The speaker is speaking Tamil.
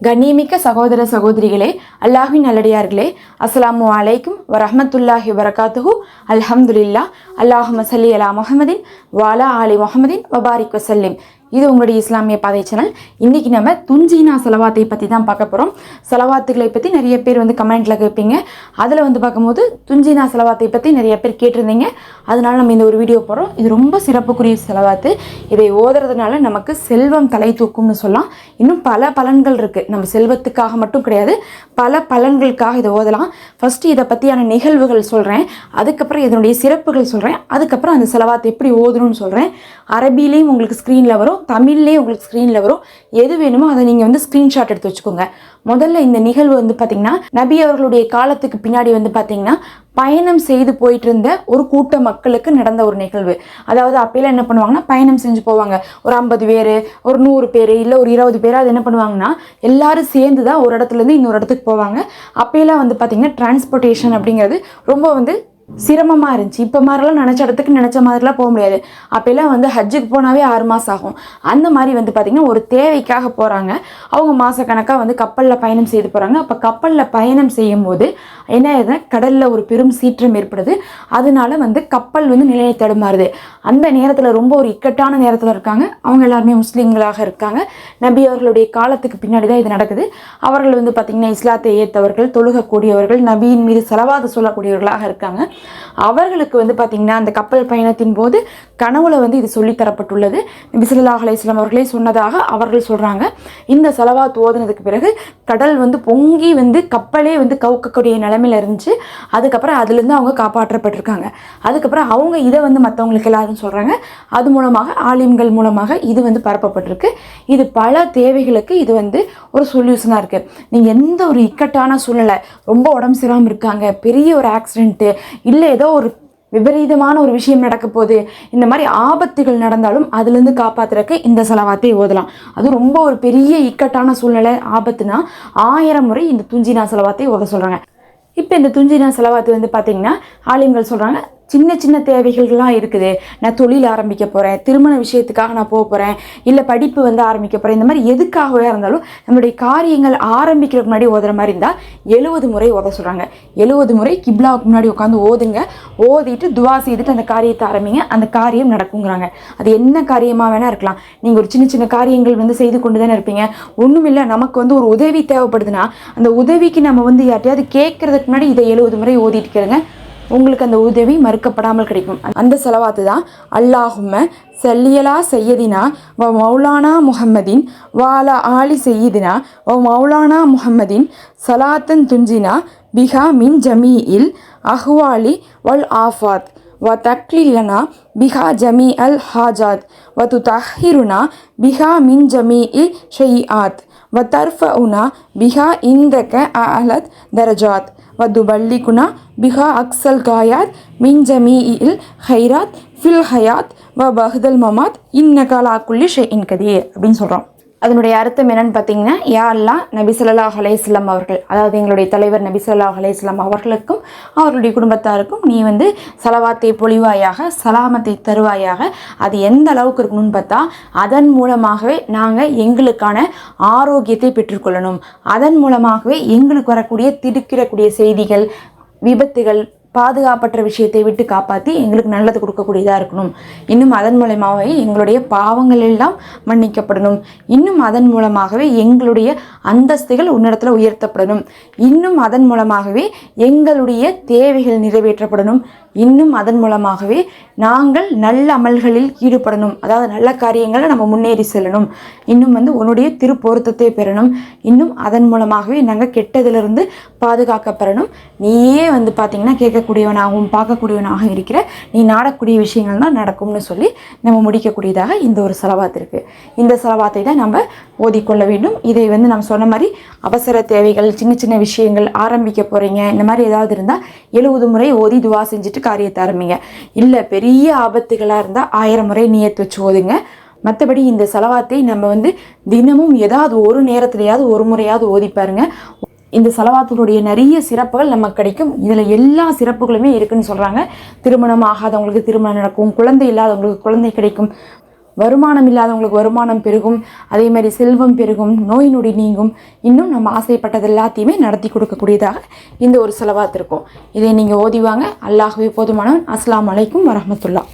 கண்ணியமிக்க சகோதர சகோதரிகளே அல்லாஹின் நல்லடியார்களே அஸ்லாமு அலைக்கும் வரஹ்மத்துல்லாஹி வரகாத்துஹு அல்ஹம்துலில்லா அல்லாஹ் மசல்லி அலா முஹம்மதின் வாலா அலி முஹம்மதின் வபாரிக் வசல்லிம் இது உங்களுடைய இஸ்லாமிய பாதை சேனல் இன்றைக்கி நம்ம துஞ்சினா செலவாத்தை பற்றி தான் பார்க்க போகிறோம் செலவாத்துகளை பற்றி நிறைய பேர் வந்து கமெண்ட்டில் கேட்பீங்க. அதில் வந்து பார்க்கும்போது துஞ்சினா செலவாத்தை பற்றி நிறைய பேர் கேட்டிருந்தீங்க. அதனால நம்ம இந்த ஒரு வீடியோ போகிறோம் இது ரொம்ப சிறப்புக்குரிய செலவாத்து. இதை ஓதுறதுனால நமக்கு செல்வம் தலை தூக்கும்னு சொல்லலாம். இன்னும் பல பலன்கள் இருக்குது நம்ம செல்வத்துக்காக மட்டும் கிடையாது. பல பலன்களுக்காக இதை ஓதலாம். ஃபஸ்ட்டு இதை பற்றியான நிகழ்வுகள் சொல்கிறேன் அதுக்கப்புறம் இதனுடைய சிறப்புகள் சொல்கிறேன் அதுக்கப்புறம் அந்த செலவாத்தை எப்படி ஓதணும்னு சொல்கிறேன் அரபிலையும் உங்களுக்கு ஸ்க்ரீனில் வரும். தமிழ்லேயே உங்களுக்கு ஸ்க்ரீனில் வரும். எது வேணுமோ அதை நீங்கள் வந்து ஸ்க்ரீன்ஷாட் எடுத்து வச்சுக்கோங்க. முதல்ல இந்த நிகழ்வு வந்து பார்த்திங்கன்னா நபி அவர்களுடைய காலத்துக்கு பின்னாடி வந்து பார்த்திங்கன்னா பயணம் செய்து போயிட்டு இருந்த ஒரு கூட்ட மக்களுக்கு நடந்த ஒரு நிகழ்வு. அதாவது அப்போயெல்லாம் என்ன பண்ணுவாங்கன்னா பயணம் செஞ்சு போவாங்க. ஒரு ஐம்பது பேர் ஒரு நூறு பேர் இல்லை ஒரு இருபது பேர் அது என்ன பண்ணுவாங்கன்னா எல்லாரும் சேர்ந்து தான் ஒரு இடத்துலேருந்து இன்னொரு இடத்துக்கு போவாங்க. அப்போயெல்லாம் வந்து பார்த்திங்கன்னா டிரான்ஸ்போர்ட்டேஷன் அப்படிங்கிறது ரொம்ப வந்து சிரமமாக இருந்துச்சு. இப்போ மாதிரிலாம் நினச்ச இடத்துக்கு நினச்ச மாதிரிலாம் போக முடியாது. அப்போல்லாம் வந்து ஹஜ்ஜுக்கு போனாவே ஆறு மாதம் ஆகும். அந்த மாதிரி வந்து பார்த்திங்கன்னா ஒரு தேவைக்காக போகிறாங்க அவங்க மாதக்கணக்காக வந்து கப்பலில் பயணம் செய்து போகிறாங்க அப்போ கப்பலில் பயணம் செய்யும் போது என்ன ஆகுதுன்னா கடலில் ஒரு பெரும் சீற்றம் ஏற்படுது. அதனால வந்து கப்பல் வந்து நிலையை தடுமாறுது. அந்த நேரத்தில் ரொம்ப ஒரு இக்கட்டான நேரத்தில் இருக்காங்க. அவங்க எல்லாருமே முஸ்லீம்களாக இருக்காங்க. நபி அவர்களுடைய காலத்துக்கு பின்னாடி தான் இது நடக்குது. அவர்கள் வந்து பார்த்திங்கன்னா இஸ்லாத்தை ஏற்றவர்கள் தொழுகக்கூடியவர்கள் நபியின் மீது செலவாத சொல்லக்கூடியவர்களாக இருக்காங்க. அவர்களுக்கு வந்து பார்த்திங்கன்னா அந்த கப்பல் பயணத்தின் போது கனவுல வந்து இது சொல்லித்தரப்பட்டுள்ளது தரப்பட்டுள்ளது. அலையம் அவர்களே சொன்னதாக அவர்கள் சொல்கிறாங்க இந்த செலவாக தோதுனதுக்கு பிறகு கடல் வந்து பொங்கி வந்து கப்பலே வந்து கவுக்கக்கூடிய நிலமையில இருந்துச்சு. அதுக்கப்புறம் அதுலேருந்து அவங்க காப்பாற்றப்பட்டிருக்காங்க. அதுக்கப்புறம் அவங்க இதை வந்து மற்றவங்களுக்கு எல்லாரும் சொல்கிறாங்க அது மூலமாக ஆலிம்கள் மூலமாக இது வந்து பரப்பப்பட்டிருக்கு. இது பல தேவைகளுக்கு இது வந்து ஒரு சொல்யூஷனாக இருக்குது நீங்கள் எந்த ஒரு இக்கட்டான சூழ்நிலை ரொம்ப உடம்பு சரியாமல் இருக்காங்க பெரிய ஒரு ஆக்சிடென்ட்டு இல்லை ஏதோ ஒரு விபரீதமான ஒரு விஷயம் நடக்க போகுது இந்த மாதிரி ஆபத்துகள் நடந்தாலும் அதுலேருந்து காப்பாத்துறக்கு இந்த செலவாத்தை ஓதலாம். அது ரொம்ப ஒரு பெரிய இக்கட்டான சூழ்நிலை. ஆபத்துனா ஆயிரம் முறை இந்த துஞ்சினா செலவாத்தை ஓத சொல்கிறாங்க இப்போ இந்த துஞ்சினா செலவாத்து வந்து பார்த்தீங்கன்னா ஆலிம்கள் சொல்கிறாங்க சின்ன சின்ன தேவைகள்லாம் இருக்குது. நான் தொழில் ஆரம்பிக்க போகிறேன் திருமண விஷயத்துக்காக நான் போக போகிறேன் இல்லை படிப்பு வந்து ஆரம்பிக்க போகிறேன் இந்த மாதிரி எதுக்காகவே இருந்தாலும் நம்மளுடைய காரியங்கள் ஆரம்பிக்கிறதுக்கு முன்னாடி ஓதுற மாதிரி இருந்தால் எழுபது முறை ஓத சொல்கிறாங்க எழுபது முறை கிப்லாவுக்கு முன்னாடி உட்காந்து ஓதுங்க. ஓதிட்டு துவா செய்துட்டு அந்த காரியத்தை ஆரம்பிங்க. அந்த காரியம் நடக்குங்கிறாங்க. அது என்ன காரியமாக வேணால் இருக்கலாம். நீங்கள் ஒரு சின்ன சின்ன காரியங்கள் வந்து செய்து கொண்டு தானே இருப்பீங்க. ஒன்றும் இல்லை நமக்கு வந்து ஒரு உதவி தேவைப்படுதுன்னா அந்த உதவிக்கு நம்ம வந்து யார்ட்டையாவது கேட்கறதுக்கு முன்னாடி இதை எழுபது முறை ஓதிட்டு கேளுங்க. உங்களுக்கு அந்த உதவி மறுக்கப்படாமல் கிடைக்கும். அந்த செலவாத்து தான் அல்லாஹும்ம செல்லியலா செய்யதினா வ மௌலானா முஹம்மதின் வாலா ஆலி செய்யதினா வ மௌலானா முஹம்மதின் சலாத்தன் துஞ்சினா பிஹா மின் ஜமீ இல் அஹ்வாலி வல் ஆஃபாத். வ தக்லிலனா பிஹா ஜமீ அல் ஹாஜாத். வ து தஹிருனா பிஹா மின் ஜமீ இல் ஜமீஇல் ஷெய்ஆத் வ தர்ஃப உனா பிஹா இந்தக அலத் தரஜாத். வதுபல்லிகுனா பிஹா அக்சல் காயாத் மின் ஜமீஇல் ஹைராத் ஃபில் ஹயாத் வ பஹ்தல் மமாத் இன்னகாலா குல்லி ஷே இன் கதீர் அப்படின்னு சொல்கிறோம் அதனுடைய அர்த்தம் என்னன்னு பார்த்தீங்கன்னா யா அல்லா நபி ஸல்லல்லாஹு அவர்கள். அதாவது எங்களுடைய தலைவர் நபி ஸல்லல்லாஹு அவர்களுக்கும் அவர்களுடைய குடும்பத்தாருக்கும் நீ வந்து சலவாத்தை பொழிவாயாக சலாமத்தை தருவாயாக அது எந்த அளவுக்கு இருக்கணும்னு பார்த்தா அதன் மூலமாகவே நாங்கள் எங்களுக்கான ஆரோக்கியத்தை பெற்றுக்கொள்ளணும். அதன் மூலமாகவே எங்களுக்கு வரக்கூடிய திடுக்கிடக்கூடிய செய்திகள் விபத்துகள் பாதுகாப்பற்ற விஷயத்தை விட்டு காப்பாற்றி எங்களுக்கு நல்லது கொடுக்கக்கூடியதாக இருக்கணும். இன்னும் அதன் மூலமாகவே எங்களுடைய பாவங்கள் எல்லாம் மன்னிக்கப்படணும். இன்னும் அதன் மூலமாகவே எங்களுடைய அந்தஸ்துகள் உன்னிடத்தில் உயர்த்தப்படணும். இன்னும் அதன் மூலமாகவே எங்களுடைய தேவைகள் நிறைவேற்றப்படணும். இன்னும் அதன் மூலமாகவே நாங்கள் நல்ல அமல்களில் ஈடுபடணும். அதாவது நல்ல காரியங்களை நம்ம முன்னேறி செல்லணும். இன்னும் வந்து உன்னுடைய திருப்பொருத்தத்தை பெறணும். இன்னும் அதன் மூலமாகவே நாங்கள் கெட்டதிலிருந்து பாதுகாக்கப்படணும் நீயே வந்து பார்த்திங்கன்னா கேட்கக்கூடியவனாகவும் பார்க்கக்கூடியவனாக இருக்கிற நீ நாடக்கூடிய விஷயங்கள் தான் நடக்கும்னு சொல்லி நம்ம முடிக்கக்கூடியதாக இந்த ஒரு செலவாத் இருக்குது இந்த செலவாத்தை தான் நம்ம ஓதிக்கொள்ள வேண்டும். இதை வந்து நம்ம சொன்ன மாதிரி அவசர தேவைகள் சின்ன சின்ன விஷயங்கள் ஆரம்பிக்க போகிறீங்க இந்த மாதிரி ஏதாவது இருந்தால் எழுபது முறை ஓதி துவா செஞ்சுட்டு காரியத்தை ஆரம்பிங்க. இல்லை பெரிய ஆபத்துகளாக இருந்தால் ஆயிரம் முறை நியத்து வச்சு ஓதுங்க மற்றபடி இந்த செலவாத்தை நம்ம வந்து தினமும் ஏதாவது ஒரு நேரத்துலையாவது ஒரு முறையாவது ஓதி பாருங்க. இந்த செலவாத்தினுடைய நிறைய சிறப்புகள் நமக்கு கிடைக்கும். இதில் எல்லா சிறப்புகளுமே இருக்குன்னு சொல்கிறாங்க திருமணம் ஆகாதவங்களுக்கு திருமணம் நடக்கும். குழந்தை இல்லாதவங்களுக்கு குழந்தை கிடைக்கும். வருமானம் இல்லாதவங்களுக்கு வருமானம் பெருகும். அதே மாதிரி செல்வம் பெருகும். நோய் நொடி நீங்கும். இன்னும் நம்ம ஆசைப்பட்டது எல்லாத்தையுமே நடத்தி கொடுக்கக்கூடியதாக இந்த ஒரு செலவாக இருக்கும் இதை நீங்கள் ஓதிவாங்க அல்லாஹுவே போதுமானவன். அஸ்லாம் அலைக்கும் வரமத்துல்லா